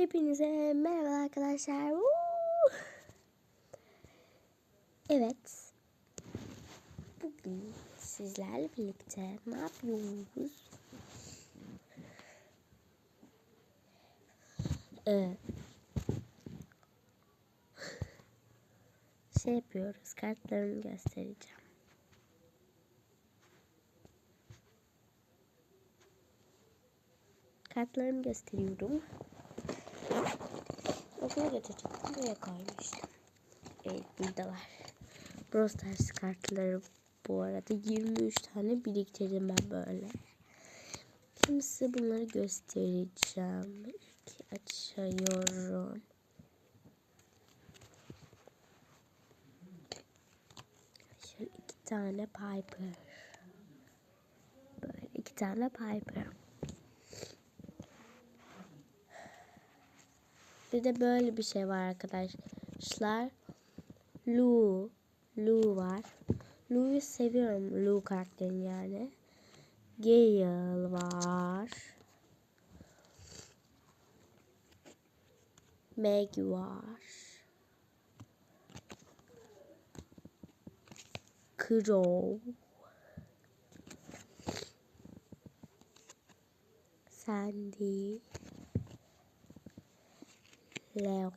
Hepinize merhaba arkadaşlar. Evet. Bugün sizlerle birlikte ne yapıyoruz? Ee, şey yapıyoruz. Kartlarımı göstereceğim. Kartlarımı gösteriyorum. Okula götürecektim. Buraya koymuştum. Evet buradalar. Brawl Stars kartları bu arada 23 tane biriktirdim ben böyle. Şimdi size bunları göstereceğim. İlk açıyorum. Şöyle iki tane Piper. Böyle iki tane Piper. Bir de böyle bir şey var arkadaşlar. Lu. Lu var. Lu'yu seviyorum. Lu karakterini yani. Gale var. Meg var. Crow. Sandy. Leo.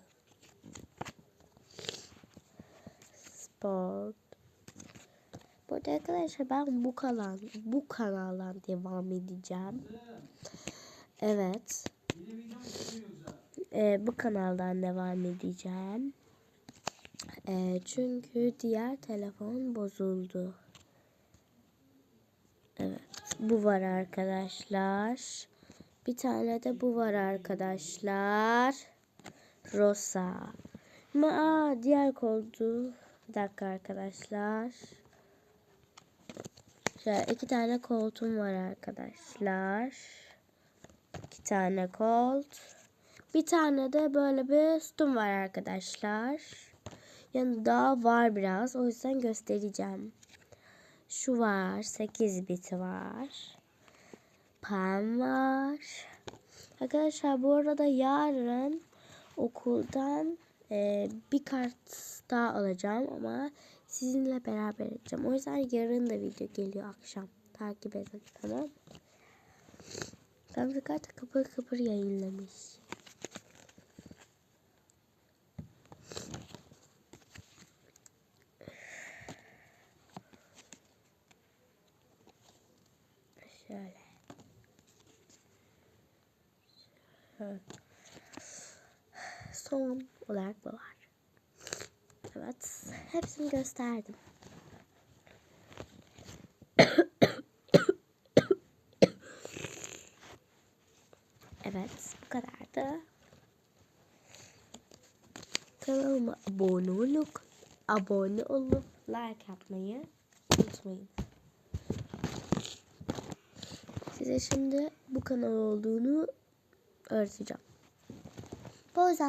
Sport. Burada arkadaşlar ben bu kanal bu kanaldan devam edeceğim. Evet. Ee, bu kanaldan devam edeceğim. Ee, çünkü diğer telefon bozuldu. Evet. Bu var arkadaşlar. Bir tane de bu var arkadaşlar. Rosa. Aa, diğer koldu. Bir dakika arkadaşlar. Şöyle iki tane koltuğum var arkadaşlar. İki tane kolt. Bir tane de böyle bir sütun var arkadaşlar. Yani daha var biraz. O yüzden göstereceğim. Şu var. 8 bit var. Pam var. Arkadaşlar bu arada yarın okuldan e, bir kart daha alacağım ama sizinle beraber edeceğim. O yüzden yarın da video geliyor akşam. Takip edin tamam Gamze kart kıpır kıpır yayınlamış. Şöyle. Şöyle. Son olarak bu var. Evet. Hepsini gösterdim. evet. Bu kadardı. Kanalıma abone olup abone olup like yapmayı unutmayın. Size şimdi bu kanal olduğunu öğreteceğim. 不走